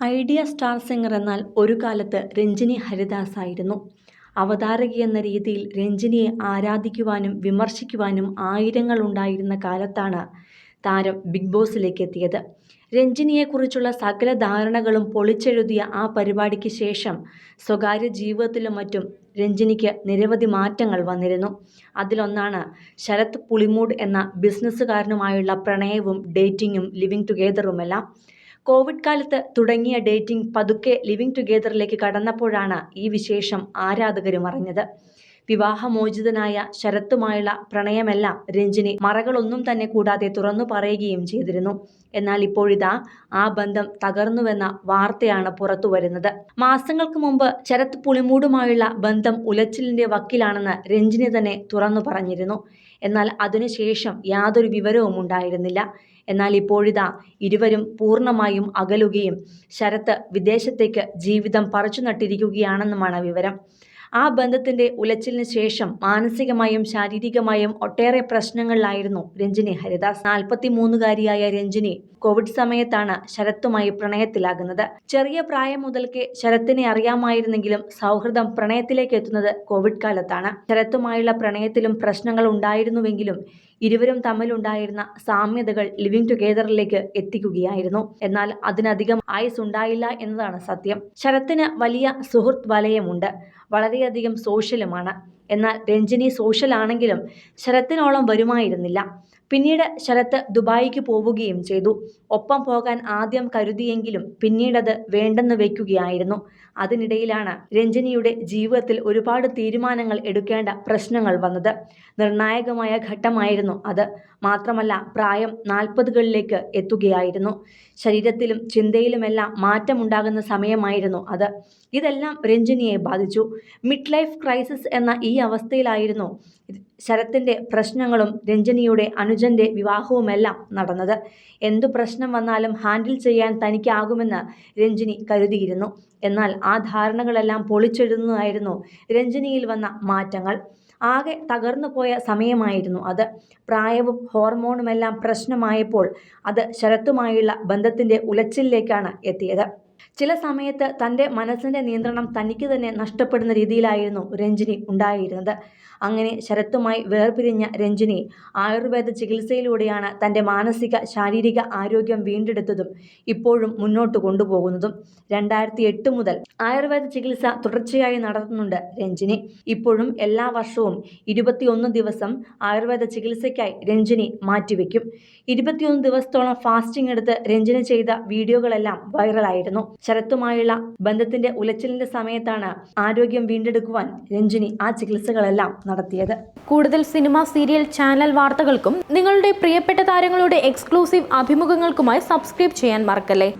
Idea star singer എന്നാൽ ഒരു കാലത്ത് രഞ്ജിനി ഹരിദാസ് ആയിരുന്നു അവതാരക എന്ന രീതിയിൽ രഞ്ജിനിയെ ആരാധിക്കുവാനും വിമർശിക്കുവാനും ആയിരങ്ങൾ ഉണ്ടായിരുന്ന കാലത്താണ് താരം ബിഗ് ബോസിലേക്ക് എത്തിയത്. രഞ്ജിനിയെക്കുറിച്ചുള്ള സകല ധാരണകളും പൊളിച്ചെഴുതിയ ആ പരിപാടിക്ക് ശേഷം സ്വകാര്യ ജീവിതത്തിലും മറ്റും രഞ്ജിനിക്ക് നിരവധി മാറ്റങ്ങൾ വന്നിരുന്നു. അതിലൊന്നാണ് ശരത് പുളിമൂഡ് എന്ന ബിസിനസ്സുകാരനുമായുള്ള പ്രണയവും ഡേറ്റിങ്ങും ലിവിങ് ടുഗെദറുമെല്ലാം കോവിഡ് കാലത്ത് തുടങ്ങിയ ഡേറ്റിംഗ് പതുക്കെ ലിവിങ് ടുഗെദറിലേക്ക് കടന്നപ്പോഴാണ് ഈ വിശേഷം ആരാധകരും അറിഞ്ഞത്. വിവാഹമോചിതനായ ശരത്തുമായുള്ള പ്രണയമെല്ലാം രഞ്ജിനി മറകളൊന്നും തന്നെ കൂടാതെ തുറന്നു പറയുകയും ചെയ്തിരുന്നു. എന്നാൽ ഇപ്പോഴിതാ ആ ബന്ധം തകർന്നുവെന്ന വാർത്തയാണ് പുറത്തു വരുന്നത്. മാസങ്ങൾക്ക് മുമ്പ് ശരത് പുളിമൂടുമായുള്ള ബന്ധം ഉലച്ചിലിന്റെ വക്കിലാണെന്ന് രഞ്ജിനി തന്നെ തുറന്നു പറഞ്ഞിരുന്നു. എന്നാൽ അതിനുശേഷം യാതൊരു വിവരവും ഉണ്ടായിരുന്നില്ല. എന്നാൽ ഇപ്പോഴിതാ ഇരുവരും പൂർണമായും അകലുകയും ശരത്ത് വിദേശത്തേക്ക് ജീവിതം പറിച്ചു നട്ടിരിക്കുകയാണെന്നുമാണ് വിവരം. ആ ബന്ധത്തിന്റെ ഉലച്ചിലിന് ശേഷം മാനസികമായും ശാരീരികമായും ഒട്ടേറെ പ്രശ്നങ്ങളിലായിരുന്നു രഞ്ജിനി ഹരിദാസ്. നാൽപ്പത്തിമൂന്നുകാരിയായ രഞ്ജിനി കോവിഡ് സമയത്താണ് ശരത്തുമായി പ്രണയത്തിലാകുന്നത്. ചെറിയ പ്രായം മുതൽക്കേ ശരത്തിനെ അറിയാമായിരുന്നെങ്കിലും സൗഹൃദം പ്രണയത്തിലേക്ക് എത്തുന്നത് കോവിഡ് കാലത്താണ്. ശരത്തുമായുള്ള പ്രണയത്തിലും പ്രശ്നങ്ങൾ ഉണ്ടായിരുന്നുവെങ്കിലും ഇരുവരും തമ്മിലുണ്ടായിരുന്ന സാമ്യതകൾ ലിവിംഗ് ടുഗെദറിലേക്ക് എത്തിക്കുകയായിരുന്നു. എന്നാൽ അതിനധികം ആയുസ് ഉണ്ടായില്ല എന്നതാണ് സത്യം. ശരത്തിന് വലിയ സുഹൃത്ത് വലയമുണ്ട് വളരെയധികം സോഷ്യലുമാണ് എന്നാൽ രഞ്ജിനി സോഷ്യൽ ആണെങ്കിലും ശരത്തിനോളം വരുമായിരുന്നില്ല. പിന്നീട് ശരത്ത് ദുബായിക്ക് പോവുകയും ചെയ്തു. ഒപ്പം പോകാൻ ആദ്യം കരുതിയെങ്കിലും പിന്നീടത് വേണ്ടെന്ന് വയ്ക്കുകയായിരുന്നു അതിനിടയിലാണ് രഞ്ജിനിയുടെ ജീവിതത്തിൽ ഒരുപാട് തീരുമാനങ്ങൾ എടുക്കേണ്ട പ്രശ്നങ്ങൾ വന്നത്. നിർണായകമായ ഘട്ടമായിരുന്നു അത്. മാത്രമല്ല പ്രായം നാൽപ്പതുകളിലേക്ക് എത്തുകയായിരുന്നു. ശരീരത്തിലും ചിന്തയിലുമെല്ലാം മാറ്റമുണ്ടാകുന്ന സമയമായിരുന്നു അത്. ഇതെല്ലാം രഞ്ജിനിയെ ബാധിച്ചു. മിഡ് ലൈഫ് ക്രൈസിസ് എന്ന ഈ അവസ്ഥയിലായിരുന്നു ശരത്തിന്റെ പ്രശ്നങ്ങളും രഞ്ജനിയുടെ അനുജന്റെ വിവാഹവുമെല്ലാം നടന്നത്. എന്തു പ്രശ്നം വന്നാലും ഹാൻഡിൽ ചെയ്യാൻ തനിക്കാകുമെന്ന് രഞ്ജിനി കരുതിയിരുന്നു. എന്നാൽ ആ ധാരണകളെല്ലാം പൊളിച്ചെഴുതുന്നതായിരുന്നു രഞ്ജിനിയിൽ വന്ന മാറ്റങ്ങൾ. ആകെ തകർന്നു പോയ സമയമായിരുന്നു അത്. പ്രായവും ഹോർമോണുമെല്ലാം പ്രശ്നമായപ്പോൾ അത് ശരത്തുമായുള്ള ബന്ധത്തിന്റെ ഉലച്ചിലേക്കാണ് എത്തിയത്. ചില സമയത്ത് തന്റെ മനസ്സിന്റെ നിയന്ത്രണം തനിക്ക് തന്നെ നഷ്ടപ്പെടുന്ന രീതിയിലായിരുന്നു രഞ്ജിനി ഉണ്ടായിരുന്നത്. അങ്ങനെ ശരത്തുമായി വേർപിരിഞ്ഞ രഞ്ജിനി ആയുർവേദ ചികിത്സയിലൂടെയാണ് തന്റെ മാനസിക ശാരീരിക ആരോഗ്യം വീണ്ടെടുത്തതും ഇപ്പോഴും മുന്നോട്ട് കൊണ്ടുപോകുന്നതും. രണ്ടായിരത്തി എട്ട് മുതൽ ആയുർവേദ ചികിത്സ തുടർച്ചയായി നടത്തുന്നുണ്ട് രഞ്ജിനി. ഇപ്പോഴും എല്ലാ വർഷവും ഇരുപത്തിയൊന്ന് ദിവസം ആയുർവേദ ചികിത്സയ്ക്കായി രഞ്ജിനി മാറ്റിവെക്കും. ഇരുപത്തിയൊന്ന് ദിവസത്തോളം ഫാസ്റ്റിംഗ് എടുത്ത് രഞ്ജിനി ചെയ്ത വീഡിയോകളെല്ലാം വൈറലായിരുന്നു. ശരത്തുമായുള്ള ബന്ധത്തിന്റെ ഉലച്ചിലിന്റെ സമയത്താണ് ആരോഗ്യം വീണ്ടെടുക്കുവാൻ രഞ്ജിനി ആ ചികിത്സകളെല്ലാം നടത്തിയത്. കൂടുതൽ സിനിമ സീരിയൽ ചാനൽ വാർത്തകൾക്കും നിങ്ങളുടെ പ്രിയപ്പെട്ട താരങ്ങളുടെ എക്സ്ക്ലൂസീവ് അഭിമുഖങ്ങൾക്കുമായി സബ്സ്ക്രൈബ് ചെയ്യാൻ മറക്കല്ലേ?